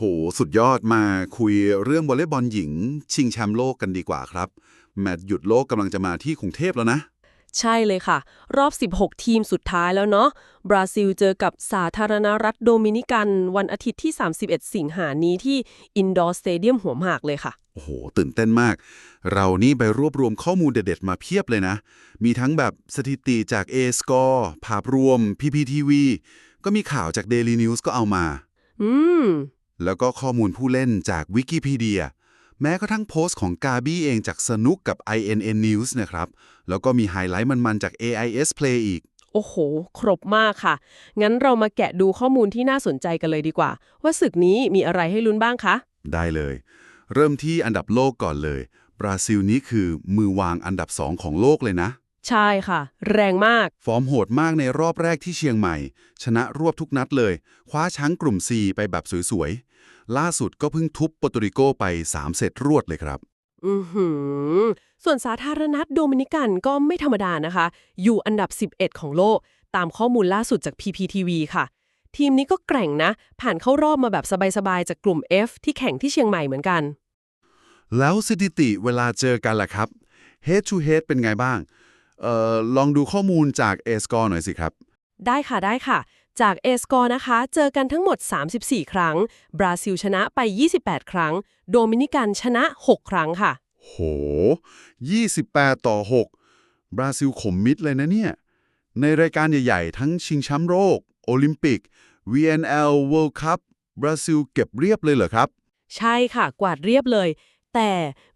โหสุดยอดมาคุยเรื่องวอลเลย์บอลหญิง ชิงแชมป์โลกกันดีกว่าครับ แมตช์หยุดโลกกำลังจะมาที่กรุงเทพแล้วนะ ใช่เลยค่ะ รอบ 16 ทีมสุดท้ายแล้วเนาะบราซิลเจอกับสาธารณรัฐโดมินิกัน วันอาทิตย์ที่ 31 สิงหานี้ที่อินดอร์สเตเดียมหัวหมากเลยค่ะ โอ้โห ตื่นเต้นมาก เรานี่ไปรวบรวมข้อมูลเด็ดๆ มาเพียบเลยนะ มีทั้งแบบสถิติจาก A Score ภาพรวม PPTV ก็มีข่าวจาก Daily News ก็เอามา อืม แล้วก็ข้อมูลผู้เล่นจากวิกิพีเดีย แม้กระทั่งโพสต์ของกาบี้เองจากสนุกกับ INN News นะครับ แล้วก็มีไฮไลท์มันๆจาก AIS Play อีก โอ้โห ครบมากค่ะ งั้นเรามาแกะดูข้อมูลที่น่าสนใจกันเลยดีกว่า ว่าศึกนี้มีอะไรให้ลุ้นบ้างคะ ได้เลย เริ่มที่อันดับโลกก่อนเลย บราซิลนี้คือมือวางอันดับ2ของโลกเลยนะ ใช่ค่ะ แรงมาก ฟอร์มโหดมากในรอบแรกที่เชียงใหม่ ชนะรวบทุกนัดเลย คว้าช้างกลุ่ม C ไปแบบสวยๆ ล่าสุดก็เพิ่งทุบโปรตุริโกไป 3 เซตรวดเลยครับ อือหือ ส่วนสาธารณรัฐโดมินิกันก็ไม่ธรรมดานะคะ อยู่อันดับ 11 ของโลก ตามข้อมูลล่าสุดจาก PPTV ค่ะ ทีมนี้ก็แกร่งนะ ผ่านเข้ารอบมาแบบสบายๆ จากกลุ่ม F ที่แข่งที่เชียงใหม่เหมือนกัน แล้วสถิติเวลาเจอกันล่ะครับ Head to Head เป็นไงบ้างเอ่อลองดูข้อมูลจาก A Score หน่อยสิครับ ได้ค่ะได้ค่ะ จาก A Score นะคะ เจอกันทั้งหมด 34 ครั้ง บราซิลชนะไป 28 ครั้ง โดมินิกันชนะ 6 ครั้งค่ะ โห 28 ต่อ 6 บราซิลขมมิดเลยนะเนี่ย ในรายการใหญ่ๆ ทั้งชิงแชมป์โลกโอลิมปิก VNL World Cup บราซิลเก็บเรียบเลยเหรอครับ ใช่ค่ะ กวาดเรียบเลย แต่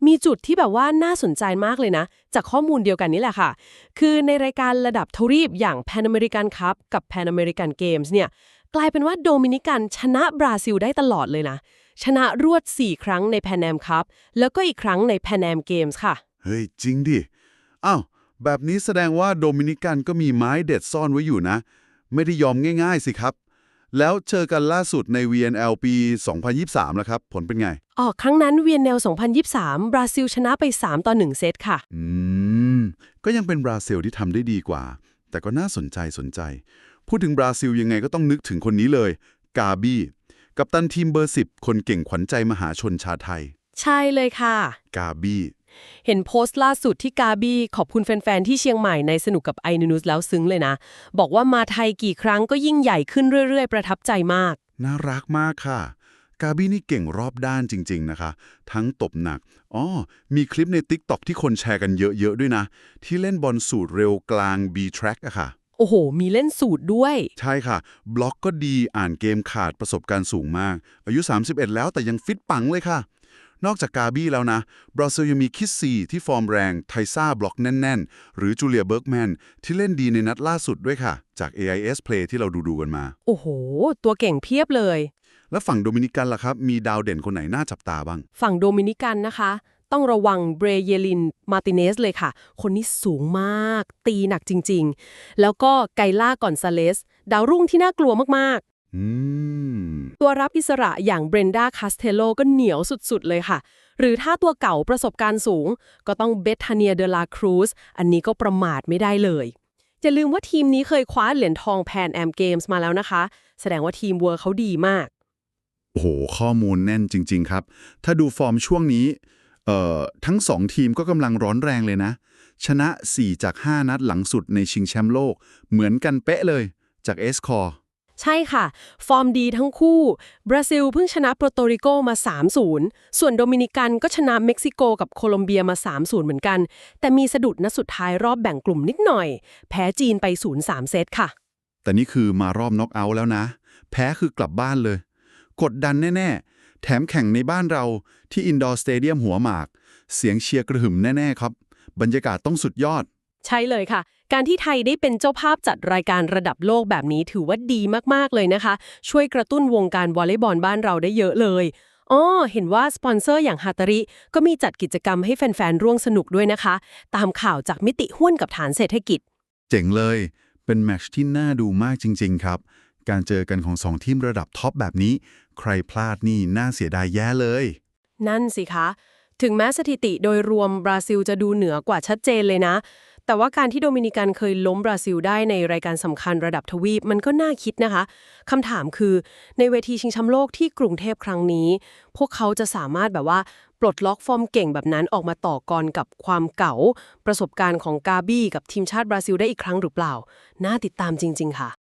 มีจุดที่แบบว่าน่าสนใจมากเลยนะ จากข้อมูลเดียวกันนี่แหละค่ะ คือในรายการระดับทวีปอย่าง Pan American Cup กับ Pan American Games เนี่ยกลายเป็นว่าโดมินิกันชนะบราซิลได้ตลอดเลยนะ ชนะรวด 4 ครั้งใน Pan Am Cup แล้วก็อีกครั้งใน Pan Am Games ค่ะ เฮ้ย จริงดิอ้าวแบบนี้แสดงว่าโดมินิกันก็มีไม้เด็ดซ่อนไว้อยู่นะ ไม่ได้ยอมง่าย ๆ สิครับ แล้วเจอกันล่าสุดใน VNL ปี 2023 แล้วครับ ผลเป็นไงออกครั้งนั้นเวียนแนว2023 บราซิลชนะไป 3 ต่อ 1 เซตค่ะ อืม ก็ยังเป็นบราซิลที่ทำได้ดีกว่า แต่ก็น่าสนใจสนใจ พูดถึงบราซิลยังไงก็ต้องนึกถึงคนนี้เลย กาบี้ กัปตันทีมเบอร์ 10 คนเก่งขวัญใจมหาชนชาวไทย ใช่เลยค่ะ กาบี้ เห็นโพสต์ล่าสุดที่กาบี้ขอบคุณแฟน ๆ ที่เชียงใหม่ในสนุกกับไอนูสแล้วซึ้งเลยนะ บอกว่ามาไทยกี่ครั้งก็ยิ่งใหญ่ขึ้นเรื่อย ๆ ประทับใจมาก น่ารักมากค่ะ กาบี้นี่เก่งรอบด้านจริง ๆ นะคะ ทั้งตบหนักอ๋อมีคลิปใน TikTok ที่คนแชร์กันเยอะ ๆ ด้วยนะ ที่เล่นบอลสูตรเร็วกลาง B-Track อะค่ะโอ้โห มีเล่นสูตรด้วย ใช่ค่ะ บล็อกก็ดีอ่านเกมขาดประสบการณ์สูงมาก อายุ 31 แล้วแต่ยังฟิตปังเลยค่ะ นอกจากกาบี้แล้วนะ บราซิลยังมีคิสซีที่ฟอร์มแรง ไทซ่าบล็อกแน่น ๆ หรือจูเลียเบิร์กแมนที่เล่นดีในนัดล่าสุดด้วยค่ะ จาก AIS Play ที่เราดูๆกันมา โอ้โห ตัวเก่งเพียบเลย แล้วฝั่งโดมินิกันล่ะครับ มีดาวเด่นคนไหนน่าจับตาบ้าง ฝั่งโดมินิกันนะคะ ต้องระวังเบรเยลิน มาติเนสเลยค่ะ คนนี้สูงมาก ตีหนักจริง ๆ แล้วก็ไกล่ากอนซาเลส ดาวรุ่งที่น่ากลัวมากอืมๆ ตัวรับอิสระอย่างเบรนดาคาสเทโลก็เหนียวสุดๆเลยค่ะ หรือถ้าตัวเก่าประสบการณ์สูง ก็ต้องเบธาเนียเดลาครูซอันนี้ก็ประมาทไม่ได้เลยอย่าลืมว่าทีมนี้เคยคว้าเหรียญทองแพนแอมเกมส์มาแล้วนะคะ แสดงว่าทีมเวิร์เขาดีมากโอ้โห ข้อมูลแน่นจริง ๆ ครับ ถ้าดูฟอร์มช่วงนี้เอ่อทั้ง2ทีมก็กำลังร้อนแรงเลยนะ ชนะ 4 จาก 5 นัดหลังสุดในชิงแชมป์โลก เหมือนกันเป๊ะเลยจากเอสคอร์ ใช่ค่ะ ฟอร์มดีทั้งคู่ บราซิลเพิ่งชนะโปรโตริโกมา 3-0 ส่วนโดมินิกันก็ชนะเม็กซิโกกับโคลอมเบียมา 3-0 เหมือนกัน แต่มีสะดุดนัดสุดท้ายรอบแบ่งกลุ่มนิดหน่อย แพ้จีนไป 0-3 เซตค่ะ แต่นี่คือมารอบน็อกเอาท์แล้วนะ แพ้คือกลับบ้านเลย กดดันแน่ ๆ แถมแข่งในบ้านเราที่อินดอร์สเตเดียมหัวหมาก เสียงเชียร์กระหึ่มแน่ ๆ ครับ บรรยากาศต้องสุดยอด ใช่เลยค่ะ การที่ไทยได้เป็นเจ้าภาพจัดรายการระดับโลกแบบนี้ถือว่าดีมากๆเลยนะคะ ช่วยกระตุ้นวงการวอลเลย์บอลบ้านเราได้เยอะเลยอ๋อเห็นว่าสปอนเซอร์อย่างฮาตาริ ก็มีจัดกิจกรรมให้แฟน ๆ ร่วมสนุกด้วยนะคะ ตามข่าวจากมิติหุ้นกับฐานเศรษฐกิจ เจ๋งเลย เป็นแมตช์ที่น่าดูมากจริง ๆ ครับ การเจอกันของสองทีมระดับท็อปแบบนี้ ใครพลาดนี่น่าเสียดายแย่เลย นั่นสิคะ ถึงแม้สถิติโดยรวมบราซิลจะดูเหนือกว่าชัดเจนเลยนะ แต่ว่าการที่โดมินิกันเคยล้มบราซิลได้ในรายการสำคัญระดับทวีปมันก็น่าคิดนะคะคำถามคือในเวทีชิงแชมป์โลกที่กรุงเทพครั้งนี้ พวกเขาจะสามารถแบบว่าปลดล็อกฟอร์มเก่งแบบนั้นออกมาต่อกรกับความเก่า ประสบการณ์ของกาบี้กับทีมชาติบราซิลได้อีกครั้งหรือเปล่า น่าติดตามจริง ๆ ค่ะ